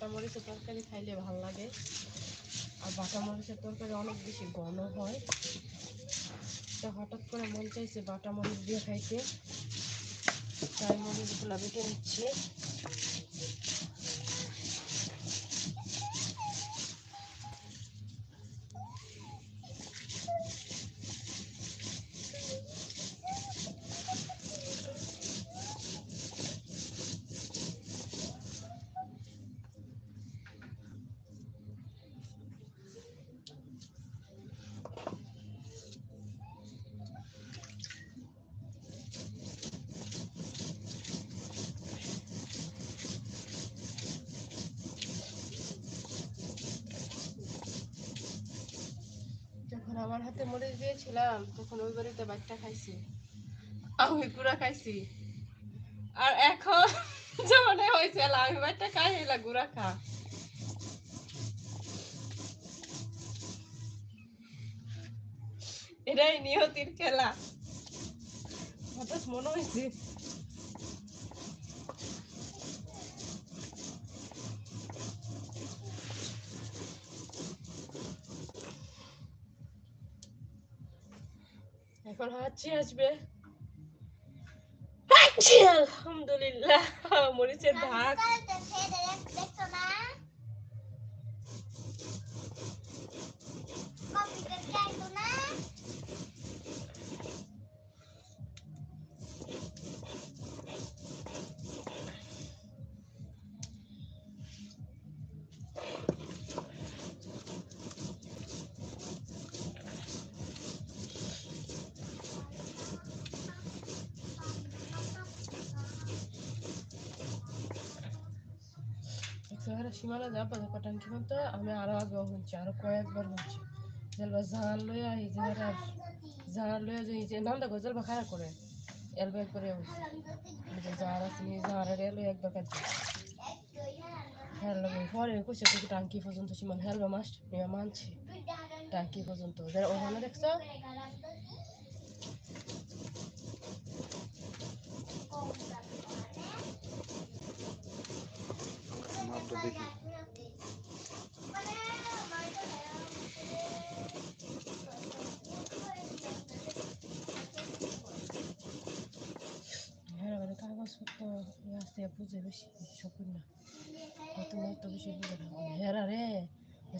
বাটা মরিচের তরকারি খাইলে ভালো লাগে। আর বাটা মরিচের তরকারি অনেক বেশি ঘন হয়। তো হঠাৎ করে মন চাইছে বাটা মরিচ দিয়ে খাইতে। তাই মরিচগুলো বেটে নিচ্ছি। আমার হাতে মরিচ দিয়েছিলাম, তখন ওই বাড়িতে বাচ্চা খাইছি। আমি গুড়া খাইছি। আর এখন যখন হয়েছে আমি বাচ্চা খাই এলা গুড়া খা। এটাই নিয়তির খেলা। হঠাৎ মনে হয়েছে এখন হাঁচি আসবে। আলহামদুলিল্লাহ। মরিচের ভাগ একবারে সীমানা যাব দেখো টাঙ্কি মতো আমি আরও আগে শুনছি আরও কয়েকবার শুনছি জেলবা জাহান লইয়া এই যে এরা জাহান লইয়া যে যে নান্দা গো জেলবা খারাপ করে। এলবা একবারে এই যে জাহার আছে, এই জাহারের এলো একবার কাটছে হ্যাঁ পরে কইছে তুই টাঙ্কি পর্যন্ত সীমান হেলবা মাস মানছে। টাঙ্কি পর্যন্ত। ওখানে দেখছ মাপটা দেখি হ্যাঁ মানে কাগজপত্র আসতে বুঝে বেশি সব না। কত মত বেশি বুঝে না। হেরা রে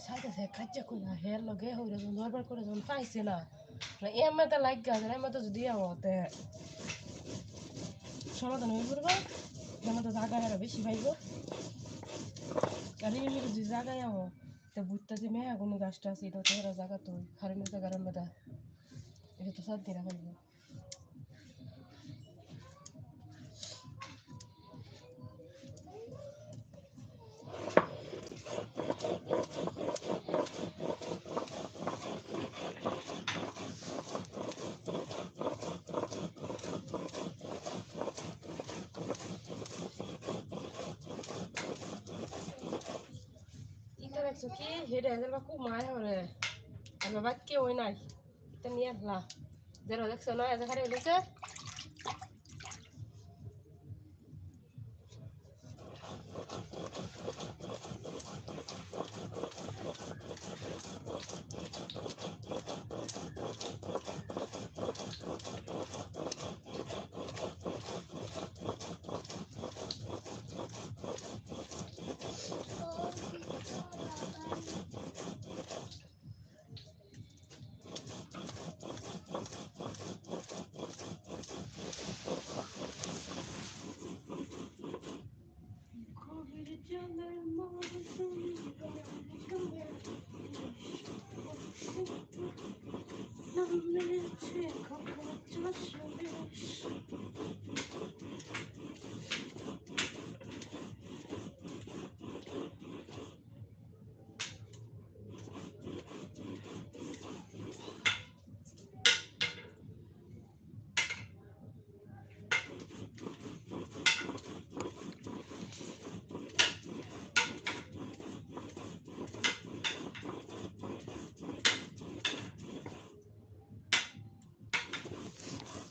সাইতে সে খাচ্ছে কই হের লগে হইরে যখন দরবার করে যখন পাইছে না। এমে তো লাগ গা এমে তো যদি আমতে সমাধান হয়ে পড়বা যেমন তো জায়গা হেরা বেশি পাইব আর এমনি যদি জায়গায় আমো তো বুঝতে যে মেয়া কোনো গাছটা আছে, এটা তো জায়গা তো হারিনে জায়গার মধ্যে এটা তো সাত দিন দেখছ কি হেরে হেরে বা খুব মায় হরে আর বাবা কে ওই নাই? এটা নিয়ে আসলা যেন দেখছ না এত খারে হয়েছে